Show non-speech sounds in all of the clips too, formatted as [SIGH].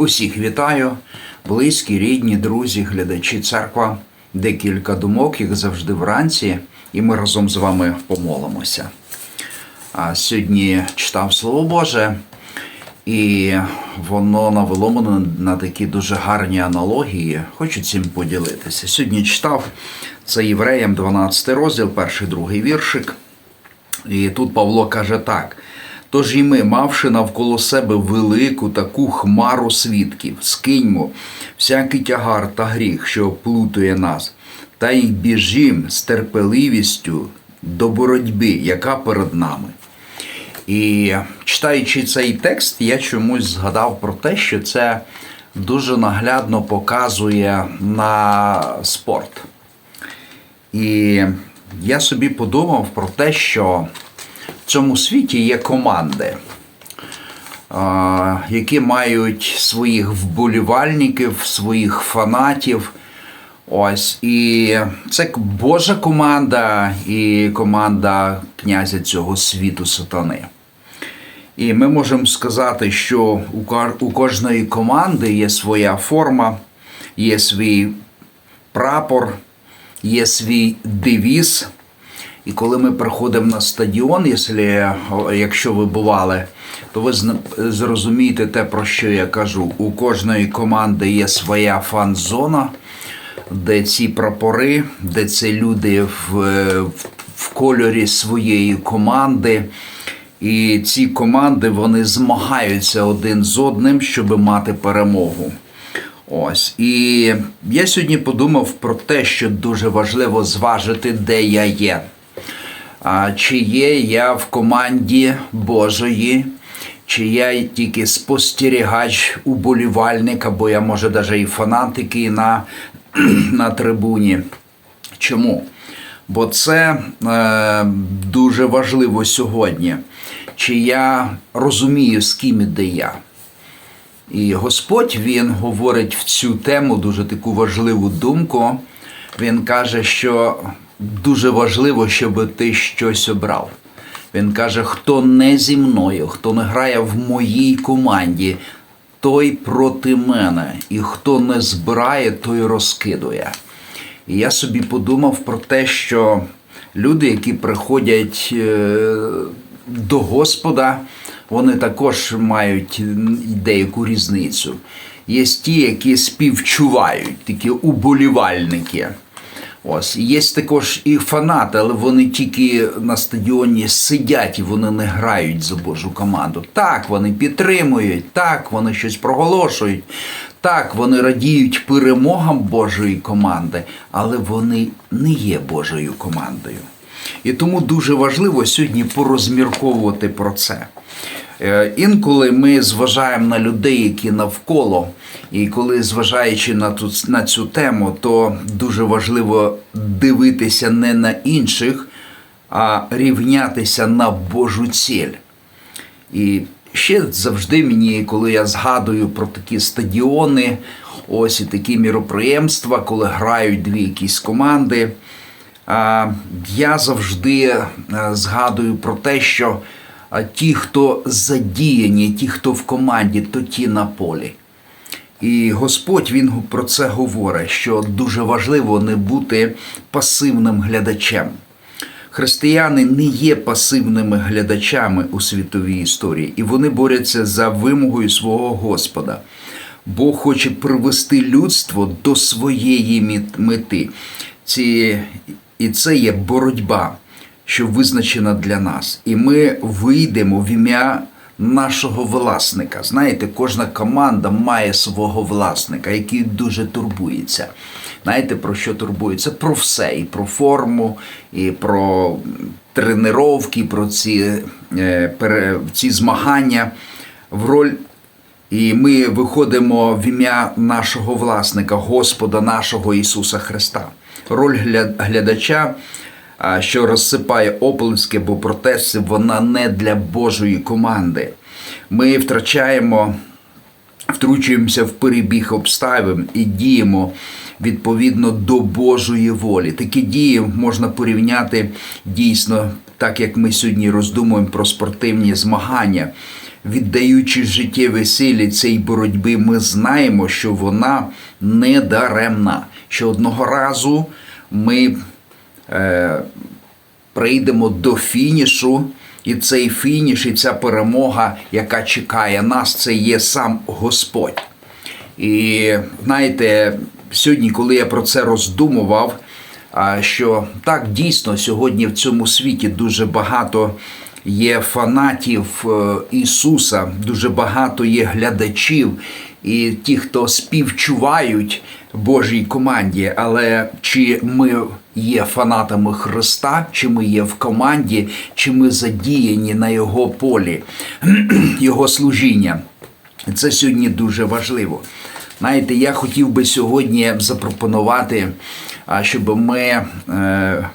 Усіх вітаю, близькі, рідні, друзі, глядачі церква. Декілька думок, як завжди вранці, і ми разом з вами помолимося. А сьогодні читав Слово Боже, і воно навело мене на такі дуже гарні аналогії. Хочу цим поділитися. Сьогодні читав це Євреям 12 розділ, перший другий віршик. І тут Павло каже так: тож і ми, мавши навколо себе велику таку хмару свідків, скиньмо всякий тягар та гріх, що плутує нас, та й біжім з терпеливістю до боротьби, яка перед нами. І читаючи цей текст, я чомусь згадав про те, що це дуже наглядно показує на спорт. І я собі подумав про те, що цьому світі є команди, які мають своїх вболівальників, своїх фанатів. Ось, і це Божа команда і команда князя цього світу сатани. І ми можемо сказати, що у кожної команди є своя форма, є свій прапор, є свій девіз. І коли ми приходимо на стадіон, якщо, ви бували, то ви зрозумієте те, про що я кажу. У кожної команди є своя фан-зона, де ці прапори, де це люди в, в кольорі своєї команди. І ці команди вони змагаються один з одним, щоб мати перемогу. Ось. І я сьогодні подумав про те, що дуже важливо зважити, де я є. А, чи є я в команді Божої, чи я тільки спостерігач, уболівальник, або я, може, навіть і фанат, який на, [CLEARS THROAT] на трибуні. Чому? Бо це е, дуже важливо сьогодні. Чи я розумію, з ким іде я. І Господь Він говорить в цю тему дуже таку важливу думку. Він каже, що дуже важливо, щоб ти щось обрав. Він каже: хто не зі мною, хто не грає в моїй команді, той проти мене, і хто не збирає, той розкидує. І я собі подумав про те, що люди, які приходять е, до Господа, вони також мають деяку різницю. Є ті, які співчувають, такі уболівальники. Ось є також і фанати, але вони тільки на стадіоні сидять і вони не грають за Божу команду. Так, вони підтримують, так, вони щось проголошують, так, вони радіють перемогам Божої команди, але вони не є Божою командою. І тому дуже важливо сьогодні порозмірковувати про це. Е, Інколи ми зважаємо на людей, які навколо, і коли зважаючи на ту, на цю тему, то дуже важливо дивитися не на інших, а рівнятися на Божу ціль. І ще завжди мені, коли я згадую про такі стадіони, ось і такі міроприємства, коли грають дві якісь команди, я завжди е, згадую про те, що ті, хто задіяні, ті, хто в команді, то ті на полі. І Господь він про це говорить, що дуже важливо не бути пасивним глядачем. Християни не є пасивними глядачами у світовій історії, і вони борються за вимогою свого Господа. Бог хоче привести людство до своєї мети. Ці, і це є боротьба, що визначена для нас. І ми вийдемо в ім'я нашого власника. Знаєте, кожна команда має свого власника, який дуже турбується. Знаєте, про що турбується? Про все, і про форму, і про тренировки, про ці, е, ці змагання в роль. І ми виходимо в ім'я нашого власника, Господа нашого Ісуса Христа. Роль глядача, що розсипає оплески або протести, вона не для Божої команди. Ми втрачаємо втручуємося в перебіг обставин і діємо відповідно до Божої волі. Такі дії можна порівняти дійсно, так як ми сьогодні роздумуємо про спортивні змагання. віддаючи життєві силі цій боротьбі, ми знаємо, що вона не даремна. Що одного разу ми прийдемо до фінішу, і цей фініш, і ця перемога, яка чекає нас, це є сам Господь. І знаєте, сьогодні, коли я про це роздумував, що так дійсно сьогодні в цьому світі дуже багато є фанатів е, Ісуса, дуже багато є глядачів і ті, хто співчувають Божій команді. Але чи ми є фанатами Христа, чи ми є в команді, чи ми задіяні на Його полі, [CLEARS THROAT] Його служіння? Це сьогодні дуже важливо. Знаєте, я хотів би сьогодні запропонувати, щоб ми е,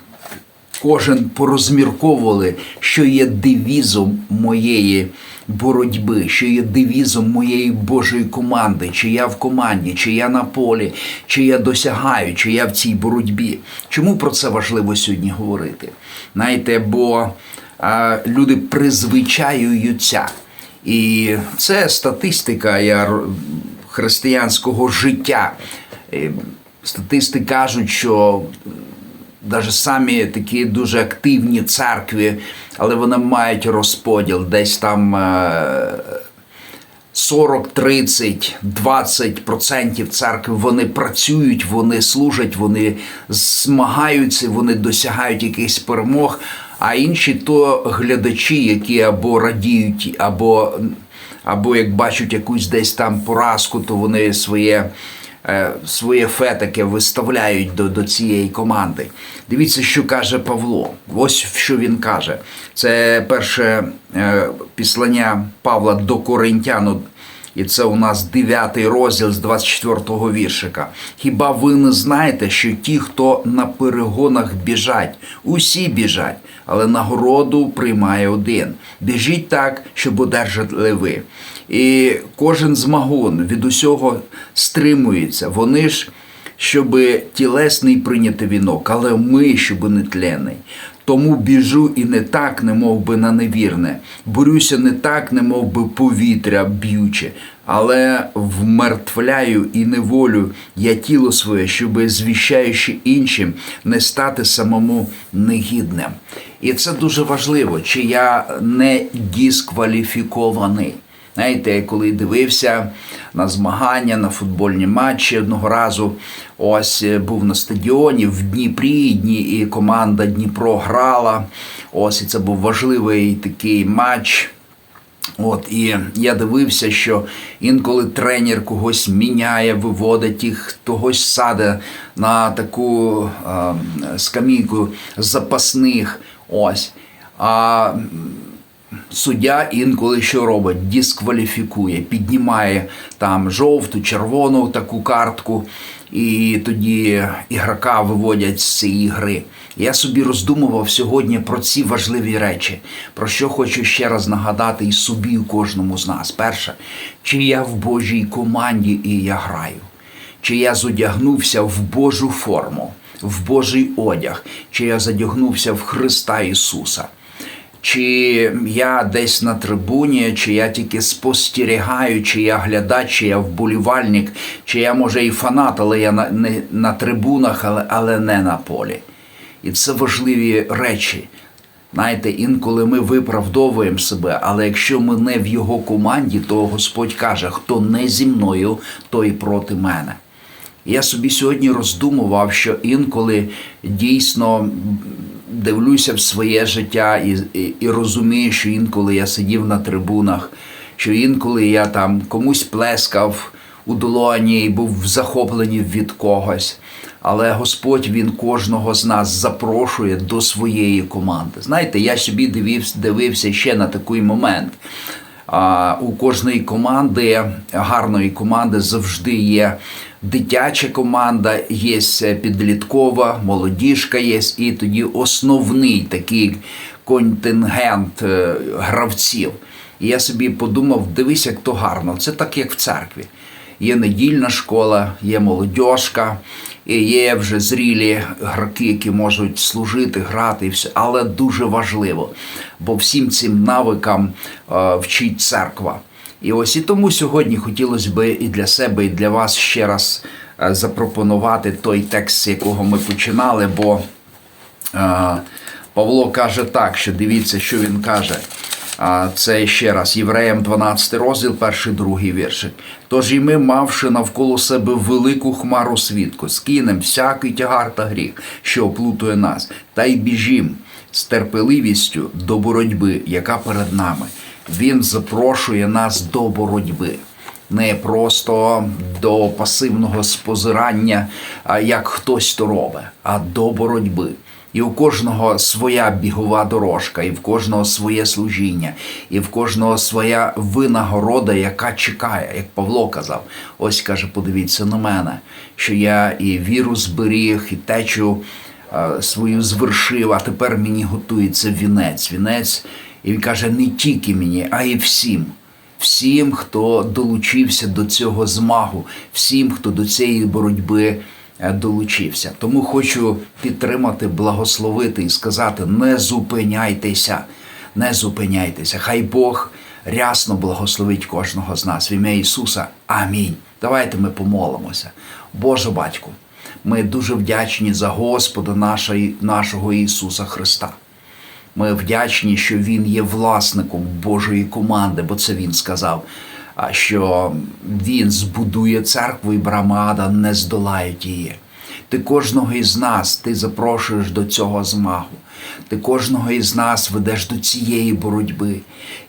кожен порозмірковували, що є девізом моєї боротьби, що є девізом моєї Божої команди, чи я в команді, чи я на полі, чи я досягаю, чи я в цій боротьбі. Чому про це важливо сьогодні говорити? Знаєте, бо а, люди призвичаюються. І це статистика я, християнського життя. Е, Статисти кажуть, що навіть самі такі дуже активні церкви, але вони мають розподіл десь там. е, 40, 30, 20 процентів церкви вони працюють, вони служать, вони змагаються, вони досягають якихось перемог. А інші то глядачі, які або радіють, або, або як бачать якусь десь там поразку, то вони своє своє фе таке виставляють до, до цієї команди. Дивіться, що каже Павло. Ось що він каже. Це перше е, післання Павла до Коринтян. І це у нас 9 розділ з 24-го віршика. Хіба ви не знаєте, що ті, хто на перегонах біжать, усі біжать, але нагороду приймає один. Біжіть так, щоб одержали ви. І кожен змагун від усього стримується. Вони ж, щоб тілесний прийняти вінок, але ми, щоб не тленний. Тому біжу і не так, не мов би на невірне, борюся не так, не мов би повітря б'юче, але вмертвляю і неволю я тіло своє, щоби звіщаючи іншим, не стати самому негідним. І це дуже важливо, чи я не дискваліфікований. Знаєте, коли дивився на змагання, на футбольні матчі одного разу, ось е, був на стадіоні в Дніпрі, Дні, і команда Дніпро грала. Ось і це був важливий такий матч. От і я дивився, що інколи тренер когось міняє, виводить їх, когось саде на таку е, скамійку запасних. Ось. А суддя інколи що робить? Дискваліфікує, піднімає там жовту, червону таку картку, і тоді ігрока виводять з цієї гри. Я собі роздумував сьогодні про ці важливі речі, про що хочу ще раз нагадати і собі, і кожному з нас. Перше, чи я в Божій команді і я граю, чи я зодягнувся в Божу форму, в Божий одяг, чи я задягнувся в Христа Ісуса. Чи я десь на трибуні, чи я тільки спостерігаю, чи я глядач, чи я вболівальник, чи я може і фанат, але я на, не, на трибунах, але, але не на полі. І це важливі речі. Знаєте, інколи ми виправдовуємо себе, але якщо ми не в його команді, то Господь каже, хто не зі мною, той проти мене. Я собі сьогодні роздумував, що інколи дійсно дивлюся в своє життя і, і, і розумію, що інколи я сидів на трибунах, що інколи я там комусь плескав у долоні і був захоплений від когось. Але Господь Він кожного з нас запрошує до своєї команди. Знаєте, я собі дивився, дивився ще на такий момент. А, у кожної команди, гарної команди, завжди є дитяча команда, є підліткова, молодіжка є, і тоді основний такий контингент е, гравців. І я собі подумав, дивись, як то гарно. Це так, як в церкві. Є недільна школа, є молодіжка, І є вже зрілі гравці, які можуть служити, грати, і все. але дуже важливо, бо всім цим навикам е, вчить церква. І ось і тому сьогодні хотілося би і для себе, і для вас ще раз е, запропонувати той текст, з якого ми починали, бо е, Павло каже так, що дивіться, що він каже. Це ще раз Євреям 12 розділ, перший другий віршик. Тож і ми, мавши навколо себе велику хмару свідку, скинем всякий тягар та гріх, що оплутує нас, та й біжім з терпеливістю до боротьби, яка перед нами. Він запрошує нас до боротьби. Не просто до пасивного спозирання, як хтось то робить, а до боротьби. І у кожного своя бігова дорожка, і в кожного своє служіння, і в кожного своя винагорода, яка чекає, як Павло казав. Ось каже: подивіться на мене, що я і віру зберіг, і течу е, свою звершив, а тепер мені готується вінець. Вінець, і він каже, не тільки мені, а й всім. Всім, хто долучився до цього змагу, всім, хто до цієї боротьби е, долучився. Тому хочу підтримати, благословити і сказати: не зупиняйтеся, не зупиняйтеся. Хай Бог рясно благословить кожного з нас в ім'я Ісуса. Амінь. Давайте ми помолимося. Боже батьку, ми дуже вдячні за Господа нашої, нашого Ісуса Христа. Ми вдячні, що Він є власником Божої команди, бо це він сказав. Що він збудує церкву і брамада не здолають її. Ти кожного із нас ти запрошуєш до цього змагу. Ти кожного із нас ведеш до цієї боротьби.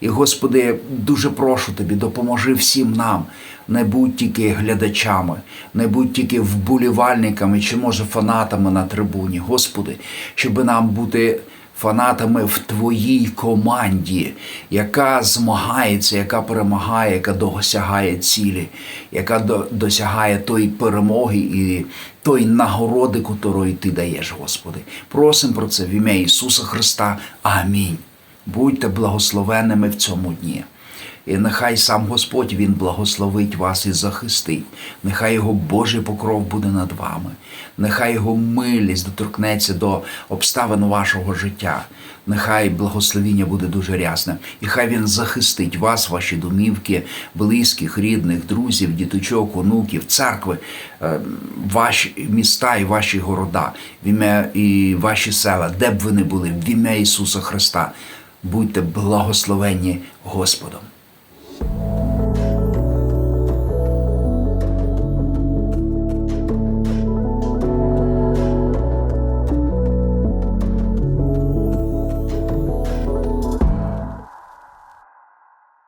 І, Господи, дуже прошу тобі, допоможи всім нам. Не будь тільки глядачами, не будь тільки вболівальниками чи, може, фанатами на трибуні. Господи, щоб нам бути фанатами в твоїй команді, яка змагається, яка перемагає, яка досягає цілі, яка до- досягає тої перемоги і тої нагороди, котрої ти даєш, Господи. Просим про це в ім'я Ісуса Христа. Амінь. Будьте благословенними в цьому дні. І нехай сам Господь Він благословить вас і захистить. Нехай Його Божий покров буде над вами. Нехай Його милість доторкнеться до обставин вашого життя. Нехай благословіння буде дуже рясним. І хай Він захистить вас, ваші домівки, близьких, рідних, друзів, діточок, онуків, церкви, е, ваші міста і ваші города, в ім'я і ваші села, де б ви не були, в ім'я Ісуса Христа. Будьте благословенні Господом.